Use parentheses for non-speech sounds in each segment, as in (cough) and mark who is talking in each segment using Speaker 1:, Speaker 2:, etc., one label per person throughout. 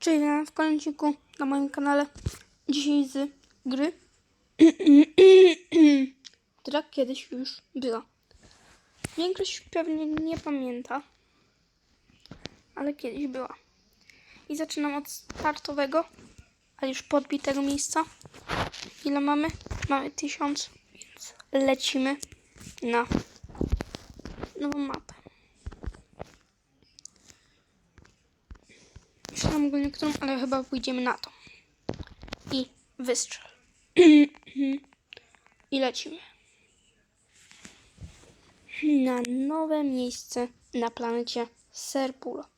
Speaker 1: Cześć, w kolejnym odcinku na moim kanale. Dzisiaj z gry, (clears throat) która kiedyś już była. Większość pewnie nie pamięta, ale kiedyś była. I zaczynam od startowego, ale już podbitego miejsca. Ile mamy? Mamy tysiąc, więc lecimy na nową mapę. Myślałam ogólnie którą, ale chyba pójdziemy na to. I wystrzel. (clears throat) I lecimy. Na nowe miejsce na planecie Serpula.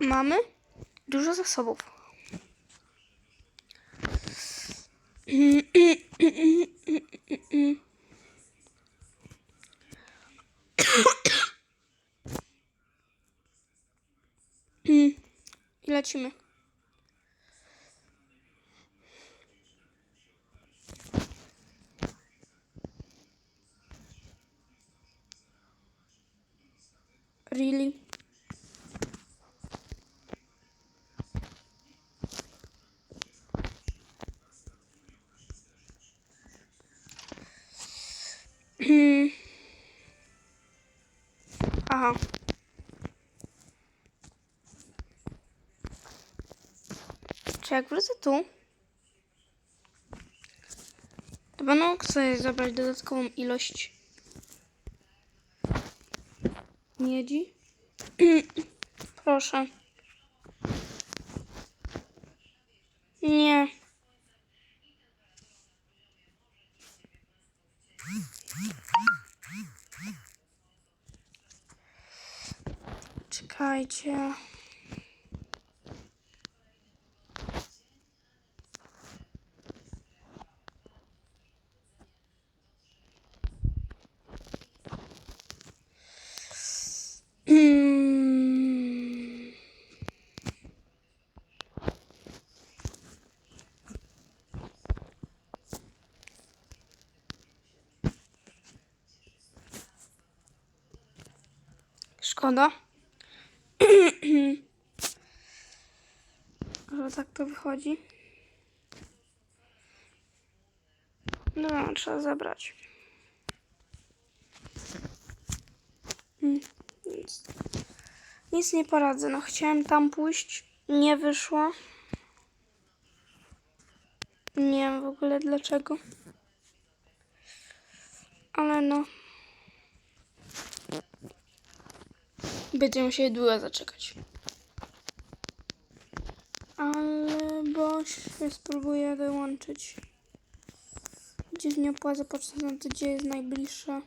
Speaker 1: Mamy dużo zasobów. (clears throat) I lecimy. Really? Hmm. Aha. Czy jak wrócę tu, to mógł sobie zabrać dodatkową ilość miedzi? (clears throat) Proszę. Nie. Czekajcie. Mm. Szkoda. (clears throat) Że tak to wychodzi. No, trzeba zabrać. Mm, Nic, nic nie poradzę. No, chciałem tam pójść. Nie wyszło. Nie wiem w ogóle dlaczego. Ale no. Będziemy musieli długo zaczekać. Ale bo się spróbuję dołączyć. Gdzieś nie opłaca patrzeć na to, gdzie jest najbliższa.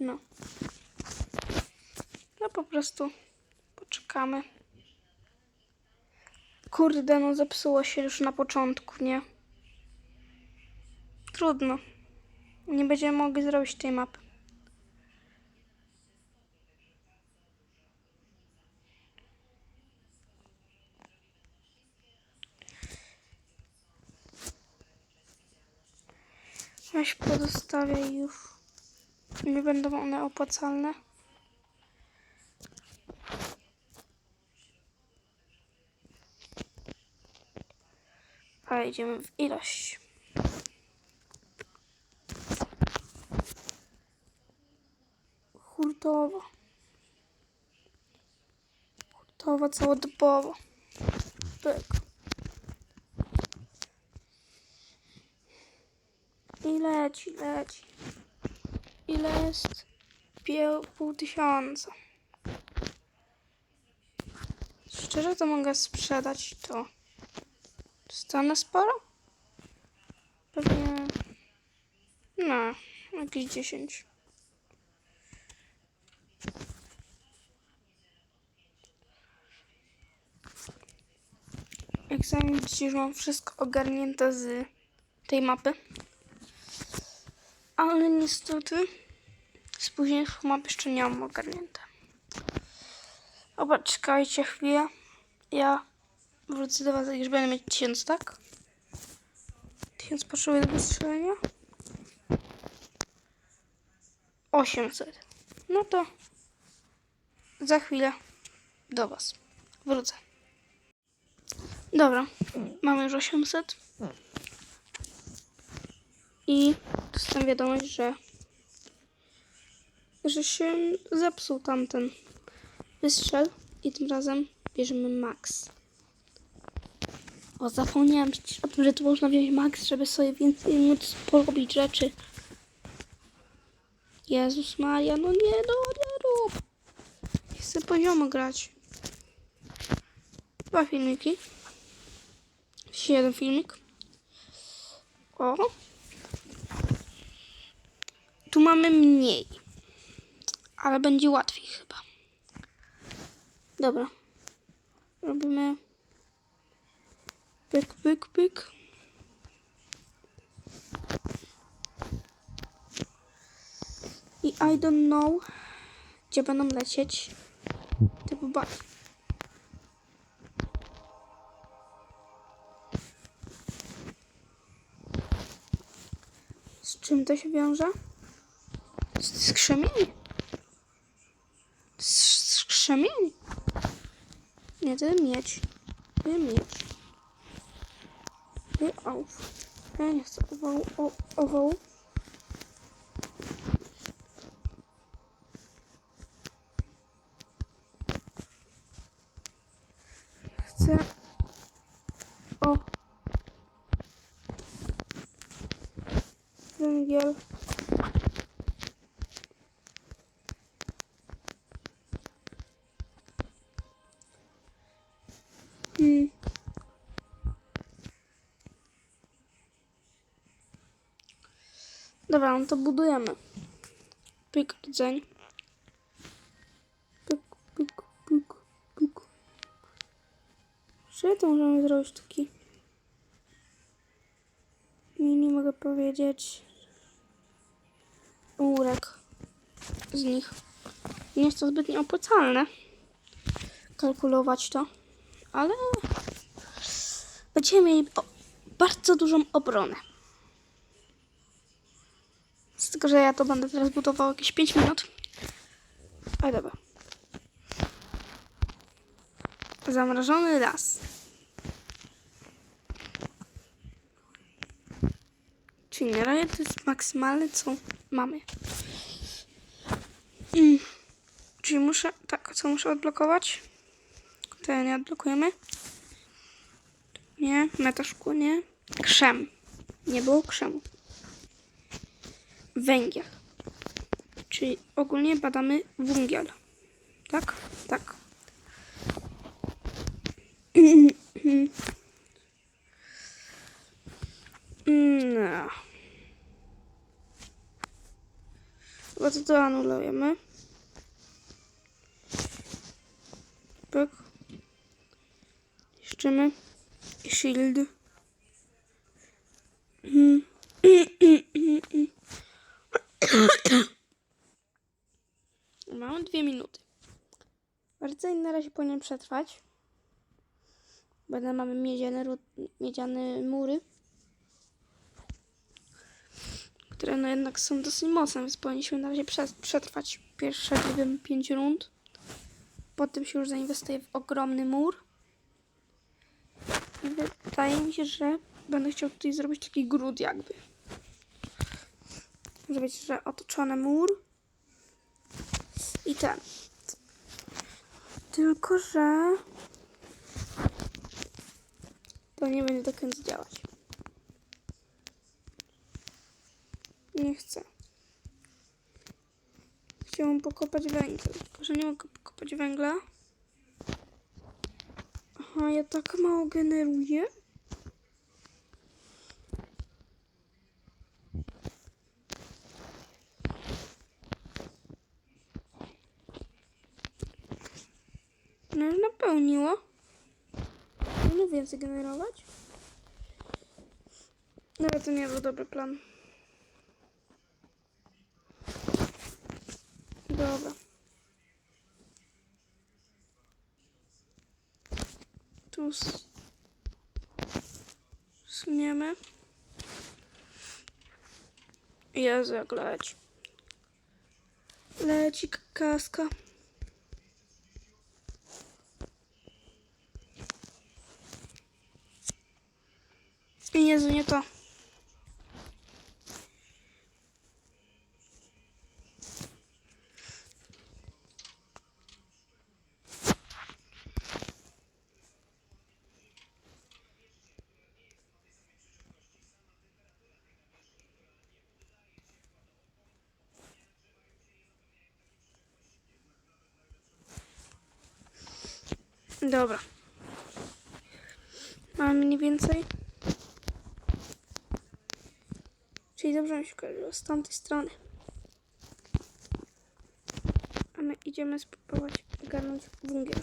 Speaker 1: No. No po prostu poczekamy. Kurde, no zepsuło się już na początku, nie? Trudno. Nie będziemy mogli zrobić tej mapy. Weź pozostawiaj już. Nie będą one opłacalne. A idziemy w ilość. Hurtowa. Hurtowa całodobowo. Pyk. I leci, leci. Ile jest? Pię- Pół tysiąca. Szczerze to mogę sprzedać to. Dostanę sporo? Pewnie... No, jakieś 10. Jak sami widzicie, już mam wszystko ogarnięte z tej mapy. Ale niestety z późniejszych map jeszcze nie mam ogarnięte. Dobra, czekajcie chwilę. Ja wrócę do was, jak już będę mieć 1000, tak? 1000 potrzebuję do wystrzelenia. 800. No to za chwilę do Was wrócę. Dobra, mamy już 800. I dostałem wiadomość, że, że się zepsuł tamten wystrzel i tym razem bierzemy max. O, zapomniałem przecież o tym, że tu można wziąć max, żeby sobie więcej móc porobić rzeczy. Jezus Maria, no nie, no nie rób. Chcę poziomo grać. Dwa filmiki. Jeden filmik. O. Tu mamy mniej. Ale będzie łatwiej chyba. Dobra. Robimy pyk, pyk, pyk. I I don't know, gdzie będą lecieć te bubaki. Z czym to się wiąże? Z, krzemień. Nie, to mieć. To mieć. To ołów. Ja nie chcę owołu. Owołu. Chcę... O. Węgiel. Dobra, no to budujemy. Pyk, rdzeń. Pyk, pyk, pyk, pyk. Czy to możemy zrobić taki? Nie, nie mogę powiedzieć. Murek z nich. Nie jest to zbytnio opłacalne kalkulować to, ale będziemy mieli bardzo dużą obronę. Tego, że ja to będę teraz budował jakieś 5 minut. Ale dobra. Zamrożony las. Czyli na razie to jest maksymalne, co mamy. Mm. Czyli muszę, tak, co muszę odblokować? To nie odblokujemy. Nie, metaszkło nie. Krzem. Nie było krzemu. Węgiel. Czyli ogólnie badamy węgiel. Tak? Tak. No. To to anulujemy. Pyk. Niszczymy. I shield. Mhm. (coughs) Mamy dwie minuty. Bardzo na razie powinien przetrwać. Będę mamy miedziane, miedziane mury. Które no jednak są dosyć mocne, więc powinniśmy na razie prze- przetrwać pierwsze, nie wiem, pięć rund. Potem się już zainwestuje w ogromny mur. I wydaje mi się, że będę chciał tutaj zrobić taki gród jakby. Zrobić, że otoczony mur. I ten. Tylko, że to nie będzie do końca działać. Nie chcę. Chciałam pokopać węgiel, tylko że nie mogę pokopać węgla. Aha, ja tak mało generuję. No już napełniło. Nie więcej generować. No ale to nie był dobry plan. Dobra. Tu suniemy. Jezu, jak leci. Leci kaska. Jezu, nie to. Dobra. Mamy mniej więcej. Czyli dobrze mi się kojarzyło z tamtej strony. A my idziemy spróbować ogarnąć węgiel.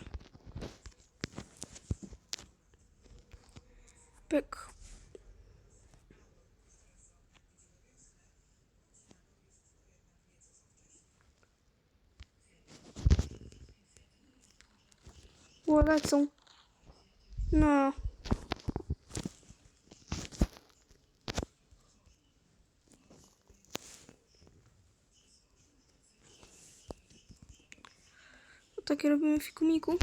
Speaker 1: Pyk. O, lecą. No. To takie robimy w fikumiku.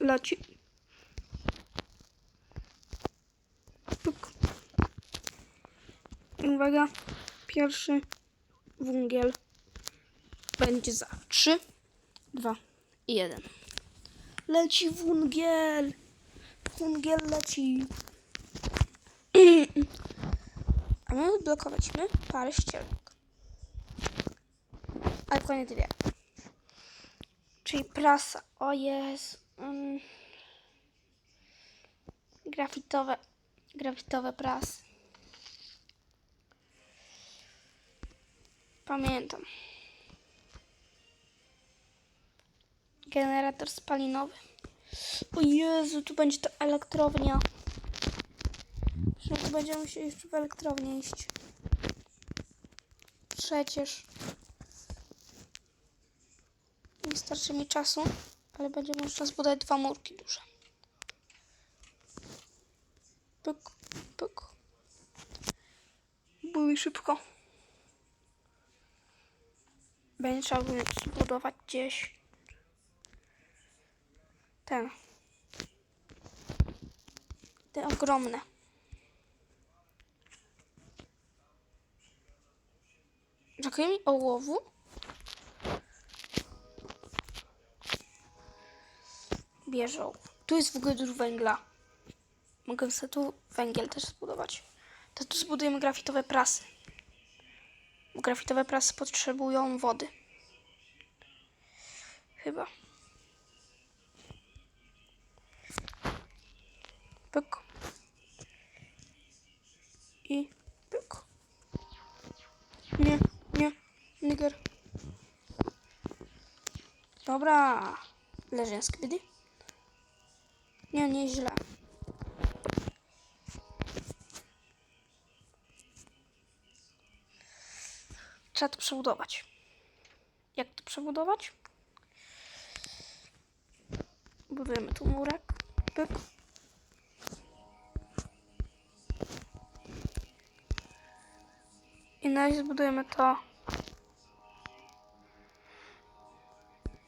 Speaker 1: Leci. Uwaga. Pierwszy węgiel będzie za 3, 2 i 1. Leci węgiel. Węgiel leci. A my odblokowaliśmy parę ścieżek. Ale koniec dwie. Czyli prasa. O jest. Um, grafitowe. Grafitowe prasy. Pamiętam. Generator spalinowy. O Jezu, tu będzie ta elektrownia. Że tu będziemy musieli jeszcze w elektrownię iść. Przecież. Nie starczy mi czasu, ale będzie można zbudować dwa murki duże. Pyk, pyk. Buduj szybko. Będzie trzeba zbudować gdzieś ten. Te ogromne. Brakuje mi ołowu. Bierze ołów. Tu jest w ogóle dużo węgla. Mogę sobie tu węgiel też zbudować. To tu zbudujemy grafitowe prasy. Grafitowe prasy potrzebują wody. Chyba. Pyk. I pyk. Nie, nie, niger. Dobra. Leży skrydy. Nie, nie źle. Trzeba to przebudować. Jak to przebudować? Budujemy tu murek. Pyk. I na razie zbudujemy to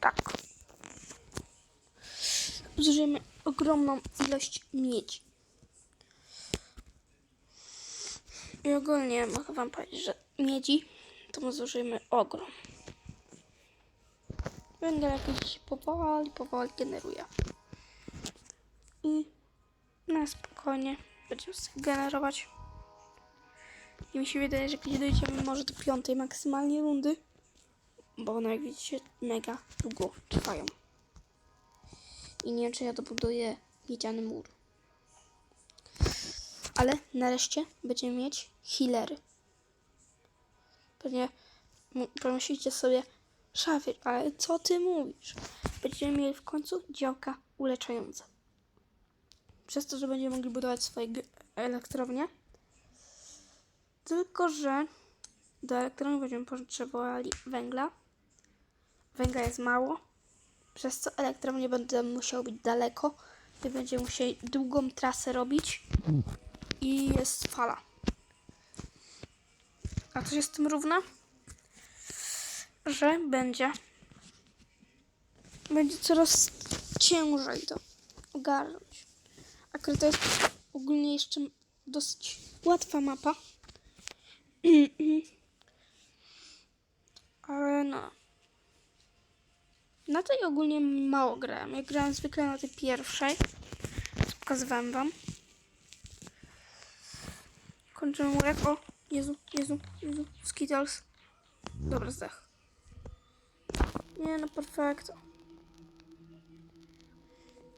Speaker 1: tak. Zużyjemy ogromną ilość miedzi. I ogólnie mogę wam powiedzieć, że miedzi to my zużyjemy ogrom. Węgiel jakiś powoli, powoli generuje. I na spokojnie będziemy sobie generować. I mi się wydaje, że kiedy dojdziemy może do piątej maksymalnie rundy, bo one jak widzicie mega długo trwają. I nie wiem, czy ja dobuduję miedziany mur. Ale nareszcie będziemy mieć healery. Pewnie pomyślicie sobie, szafie, ale co ty mówisz? Będziemy mieli w końcu działka uleczające. Przez to, że będziemy mogli budować swoje elektrownie. Tylko, że do elektrowni będziemy potrzebowali węgla. Węgla jest mało, przez co elektrownie będę musiał być daleko. My będziemy musieli długą trasę robić i jest fala. A co się z tym równa? Że będzie będzie coraz ciężej to ogarnąć. Akurat to jest ogólnie jeszcze dosyć łatwa mapa. (clears throat) Ale no. Na tej ogólnie mało grałem. Ja grałem zwykle na tej pierwszej. Pokazywałem wam. Kończymy murek. O, Jezu, Jezu, Jezu. Skittles. Dobra, zdech. Nie no, perfekto.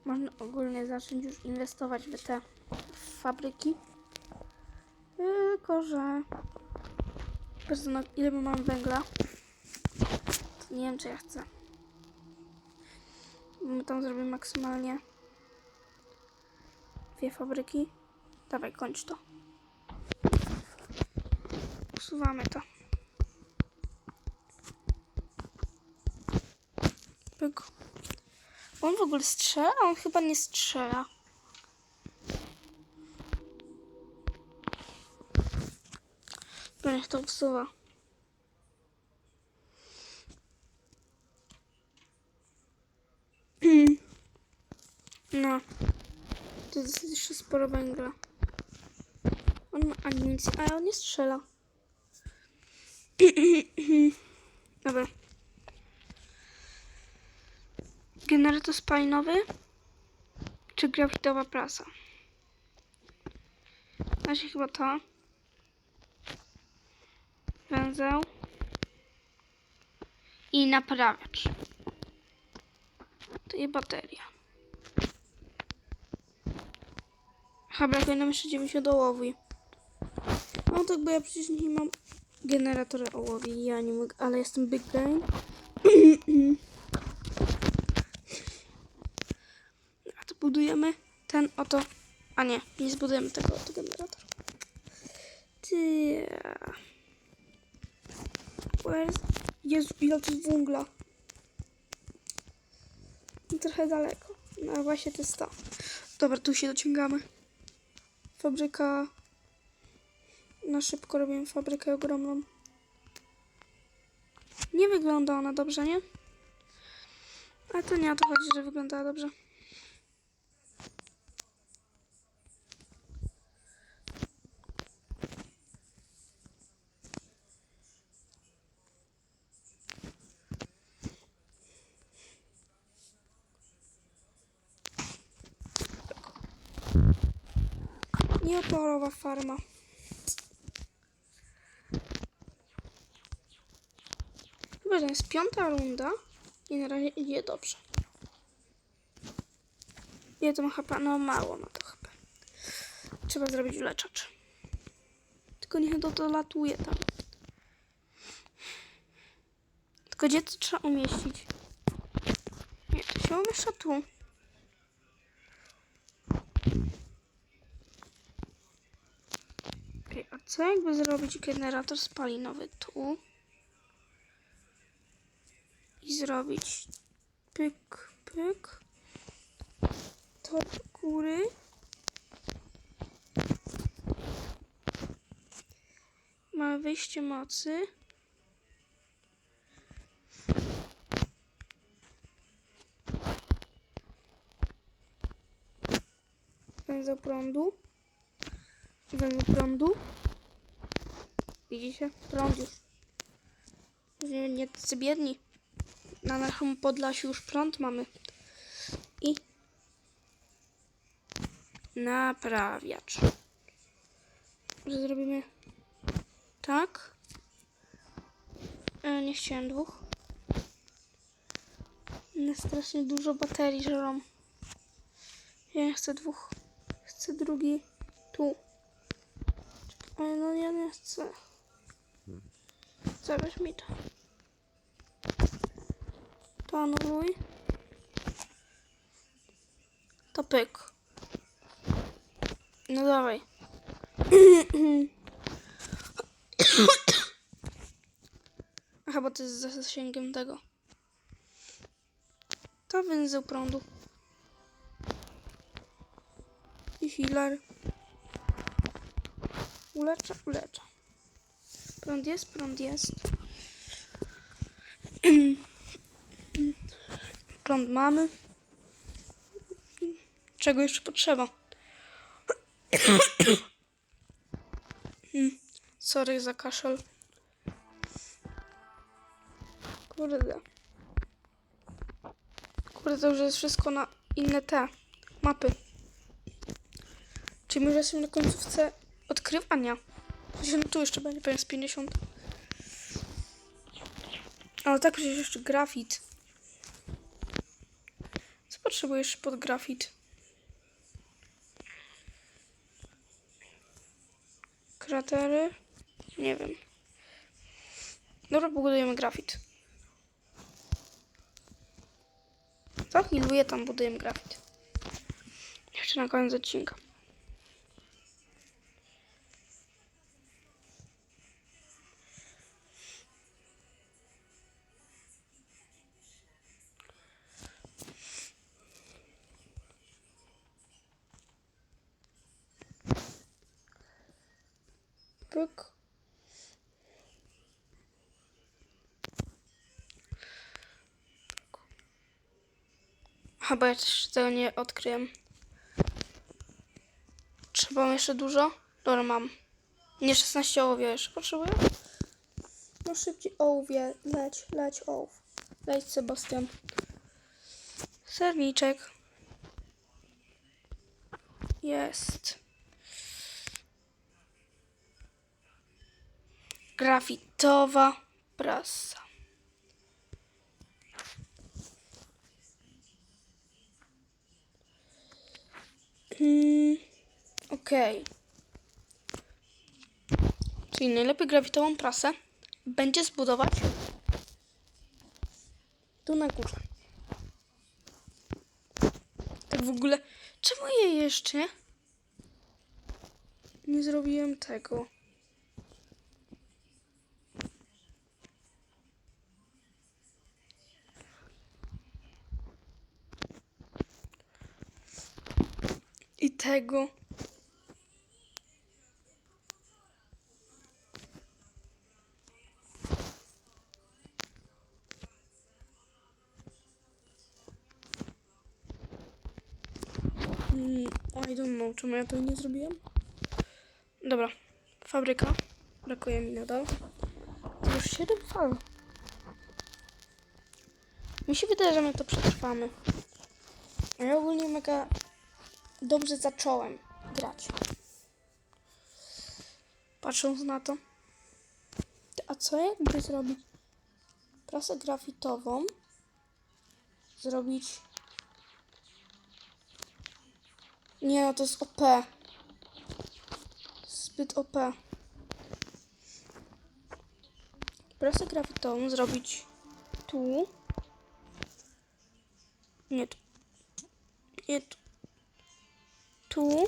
Speaker 1: Można ogólnie zacząć już inwestować w te fabryki. Tylko, że... Bez na ile my mamy węgla? To nie wiem, czy ja chcę. My tam zrobimy maksymalnie dwie fabryki. Dawaj, kończ to. Usuwamy to. On w ogóle strzela? On chyba nie strzela. No niech to usuwa. (clears throat) No. To jest jeszcze sporo węgla. On ma amunicję, ale on nie strzela. Dobra. Generator spalinowy czy grafitowa prasa? Znaczy chyba to. Węzeł i naprawiacz. To i bateria. Chyba brakuje nam jeszcze 90 ołowi. No tak, bo ja przecież nie mam generatora ołowi. Ja nie mogę, ale jestem big game. A to budujemy ten oto. A nie, nie zbudujemy tego oto generatora. Ty. Where's... Jezu, ile tu jest węgla. Trochę daleko. No właśnie to jest to. Dobra, tu się dociągamy. Fabryka. Na szybko robimy fabrykę ogromną. Nie wygląda ona dobrze, nie? Ale to nie o to chodzi, że wyglądała dobrze. Nieoporowa farma. Chyba, że jest piąta runda i na razie idzie dobrze. Ma HP? No mało ma to HP. Trzeba zrobić leczacz. Tylko niech to dolatuje tam. Tylko gdzie to trzeba umieścić? Nie, to się umieszcza tu. Okej, a co jakby zrobić generator spalinowy tu? I zrobić pyk, pyk. To do góry. Mamy wyjście mocy. Węzeł prądu. Węzeł prądu. Widzicie? Prąd już. Nie, nie tacy biedni. Na naszym Podlasiu już prąd mamy. I naprawiacz. Że zrobimy tak. E, nie chciałem dwóch. One strasznie dużo baterii żerą. Ja nie chcę dwóch. Chcę drugi tu. Ale no ja nie chcę. Zabierz mi to. To anuluj. To pyk. No dawaj. (coughs) Bo to jest za zasięgiem tego. To węzeł prądu. I healer. Ulecza, ulecza. Prąd jest, prąd jest. (clears throat) prąd mamy. Czego jeszcze potrzeba? (coughs) Sorry za kaszel. Kurde. Kurde, to już jest wszystko na inne te mapy. Czyli my jesteśmy na końcówce odkrywania. No tu jeszcze będzie pewnie z 50. Ale tak przecież jeszcze grafit. Potrzebujesz pod grafit? Kratery? Nie wiem. Dobra, pobudujemy grafit. Za chwilę tam budujemy grafit. Jeszcze na koniec odcinka. Chyba jeszcze tego nie odkryłem. Trzeba jeszcze dużo? Dobra, mam. Nie 16 ołowia jeszcze potrzebuję? No szybciej ołówie, leć, leć ołów. Leć Sebastian. Serniczek. Jest. Grafitowa prasa. Mm, Okej. Czyli najlepiej grafitową prasę będzie zbudować tu na górze. Tak w ogóle, czemu ja jeszcze nie zrobiłem tego? Tego. Mm, I don't know, czemu ja to nie zrobiłem. Dobra, fabryka. Brakuje mi nadal. To już 7 fal. Mi się wydaje, że my to przetrwamy. Ja ogólnie mega dobrze zacząłem grać. Patrząc na to. A co jakby zrobić prasę grafitową? Zrobić. Nie, no to jest OP. Zbyt OP. Prasę grafitową zrobić tu. Nie tu. Nie tu tu.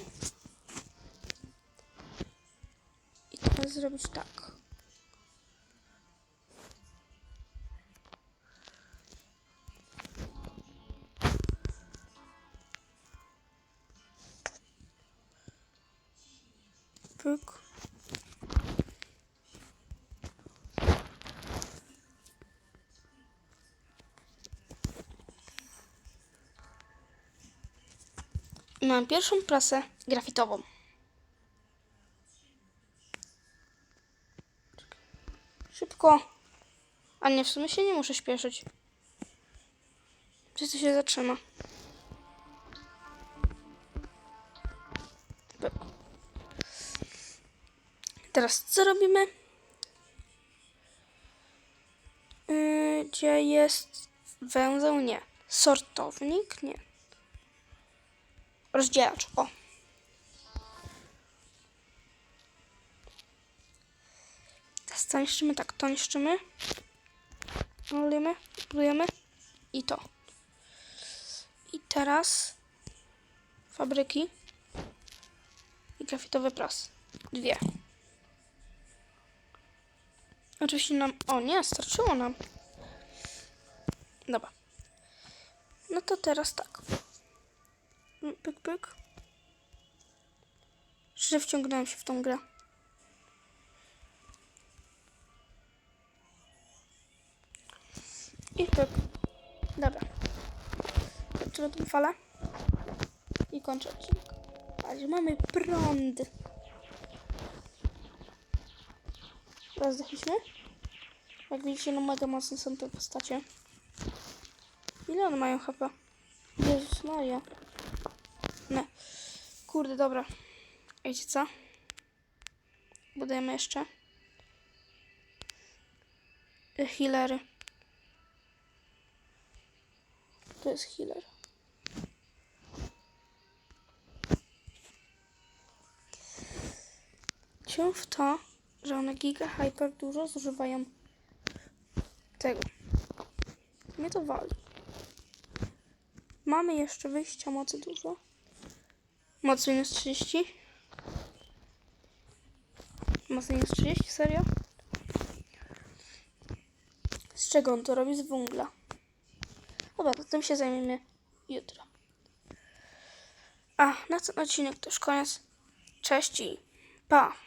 Speaker 1: I teraz zrobić tak. Mam pierwszą prasę grafitową. Szybko. A nie, w sumie się nie muszę śpieszyć. Wszyscy się zatrzyma. Teraz co robimy? Yy, gdzie jest węzeł? Nie. Sortownik? Nie. Rozdzielacz. O. Teraz to niszczymy, tak, to niszczymy. Malujemy, budujemy i to. I teraz fabryki i grafitowy pras. Dwie. Oczywiście nam... O nie, starczyło nam. Dobra. No to teraz tak. Pyk, pyk. Że wciągnąłem się w tą grę. I pyk. Dobra. Kończymy tą falę. I kończę odcinek. Patrz, mamy prąd. Teraz zdechliśmy. Jak widzicie, no mega mocne są te postacie. Ile one mają HP? Jezus Maria. Kurde, dobra. Wiecie co? Budujemy jeszcze. Healery. To jest healer. Cię w to, że one giga hyper dużo zużywają tego. Mnie to wali. Mamy jeszcze wyjścia mocy dużo. Moc minus 30. Moc minus 30, serio? Z czego on to robi? Z węgla. Dobra, to tym się zajmiemy jutro. A, na ten odcinek to już koniec. Cześć i pa!